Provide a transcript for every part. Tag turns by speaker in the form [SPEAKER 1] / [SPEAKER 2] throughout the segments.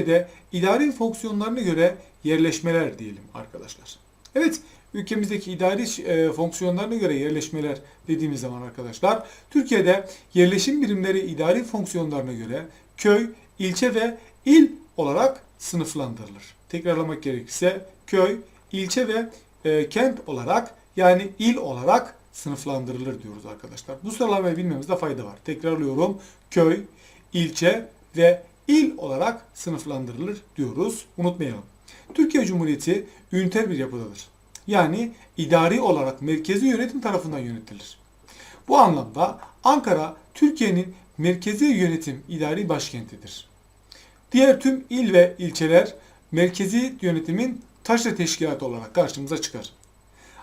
[SPEAKER 1] Türkiye'de idari fonksiyonlarına göre yerleşmeler diyelim arkadaşlar. Evet, ülkemizdeki idari e, fonksiyonlarına göre yerleşmeler dediğimiz zaman arkadaşlar, Türkiye'de yerleşim birimleri idari fonksiyonlarına göre köy, ilçe ve il olarak sınıflandırılır. Tekrarlamak gerekirse köy, ilçe ve e, kent olarak yani il olarak sınıflandırılır diyoruz arkadaşlar. Bu sıralamayı bilmemizde fayda var. Tekrarlıyorum. Köy, ilçe ve il olarak sınıflandırılır diyoruz. Unutmayalım. Türkiye Cumhuriyeti üniter bir yapıdadır. Yani idari olarak merkezi yönetim tarafından yönetilir. Bu anlamda Ankara Türkiye'nin merkezi yönetim idari başkentidir. Diğer tüm il ve ilçeler merkezi yönetimin taşra teşkilatı olarak karşımıza çıkar.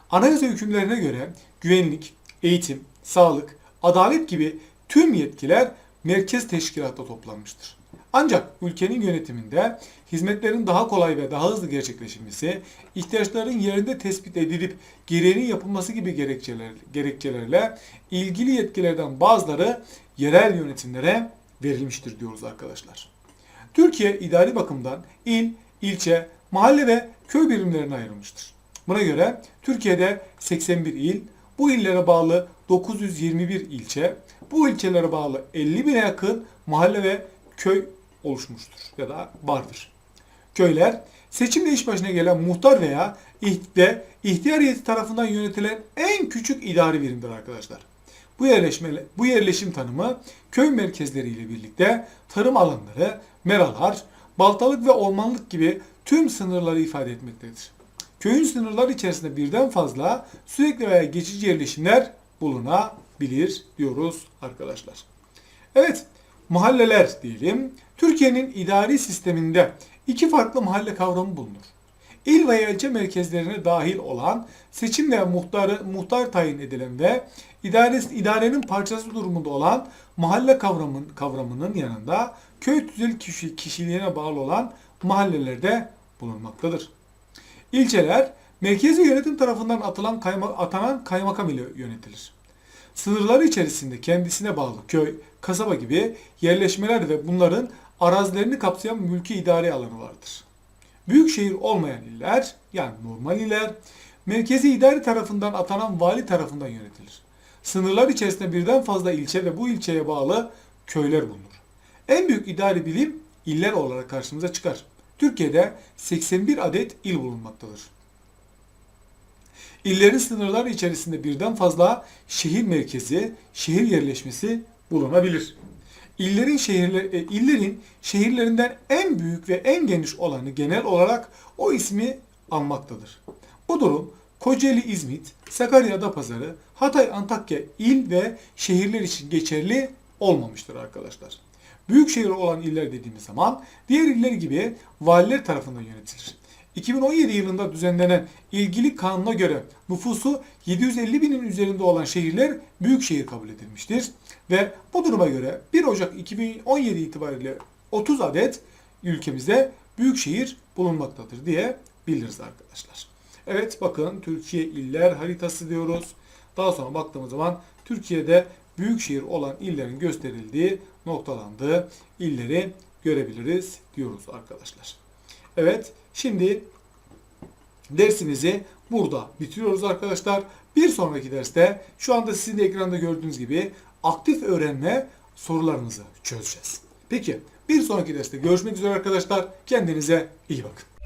[SPEAKER 1] Anayasa hükümlerine göre güvenlik, eğitim, sağlık, adalet gibi tüm yetkiler merkez teşkilatta toplanmıştır. Ancak ülkenin yönetiminde hizmetlerin daha kolay ve daha hızlı gerçekleşmesi, ihtiyaçların yerinde tespit edilip gereğinin yapılması gibi gerekçeler, gerekçelerle ilgili yetkilerden bazıları yerel yönetimlere verilmiştir diyoruz arkadaşlar. Türkiye idari bakımdan il, ilçe, mahalle ve köy birimlerine ayrılmıştır. Buna göre Türkiye'de 81 il, bu illere bağlı 921 ilçe, bu ilçelere bağlı 50 bine yakın mahalle ve köy oluşmuştur ya da vardır. Köyler seçimle iş başına gelen muhtar veya ve ihtiyar heyeti tarafından yönetilen en küçük idari birimdir arkadaşlar. Bu yerleşme bu yerleşim tanımı köy merkezleriyle birlikte tarım alanları, meralar, baltalık ve ormanlık gibi tüm sınırları ifade etmektedir. Köyün sınırları içerisinde birden fazla sürekli veya geçici yerleşimler bulunabilir diyoruz arkadaşlar. Evet, mahalleler diyelim. Türkiye'nin idari sisteminde iki farklı mahalle kavramı bulunur. İl ve ilçe merkezlerine dahil olan seçim ve muhtarı, muhtar tayin edilen ve idare, idarenin parçası durumunda olan mahalle kavramın, kavramının yanında köy tüzel kişi, kişiliğine bağlı olan mahallelerde bulunmaktadır. İlçeler merkezi yönetim tarafından atılan kayma, atanan kaymakam ile yönetilir. Sınırları içerisinde kendisine bağlı köy, kasaba gibi yerleşmeler ve bunların arazilerini kapsayan mülki idari alanı vardır. Büyük şehir olmayan iller, yani normal iller, merkezi idari tarafından atanan vali tarafından yönetilir. Sınırlar içerisinde birden fazla ilçe ve bu ilçeye bağlı köyler bulunur. En büyük idari bilim iller olarak karşımıza çıkar. Türkiye'de 81 adet il bulunmaktadır. İllerin sınırları içerisinde birden fazla şehir merkezi, şehir yerleşmesi bulunabilir. İllerin şehirler, e, illerin şehirlerinden en büyük ve en geniş olanı genel olarak o ismi almaktadır. Bu durum Kocaeli İzmit, Sakarya Adapazarı, Hatay Antakya il ve şehirler için geçerli olmamıştır arkadaşlar. Büyük şehir olan iller dediğimiz zaman diğer iller gibi valiler tarafından yönetilir. 2017 yılında düzenlenen ilgili kanuna göre nüfusu 750 binin üzerinde olan şehirler büyük şehir kabul edilmiştir. Ve bu duruma göre 1 Ocak 2017 itibariyle 30 adet ülkemizde büyük şehir bulunmaktadır diye biliriz arkadaşlar. Evet bakın Türkiye iller haritası diyoruz. Daha sonra baktığımız zaman Türkiye'de büyük şehir olan illerin gösterildiği noktalandığı illeri görebiliriz diyoruz arkadaşlar. Evet şimdi dersimizi burada bitiriyoruz arkadaşlar. Bir sonraki derste şu anda sizin de ekranda gördüğünüz gibi aktif öğrenme sorularımızı çözeceğiz. Peki bir sonraki derste görüşmek üzere arkadaşlar. Kendinize iyi bakın.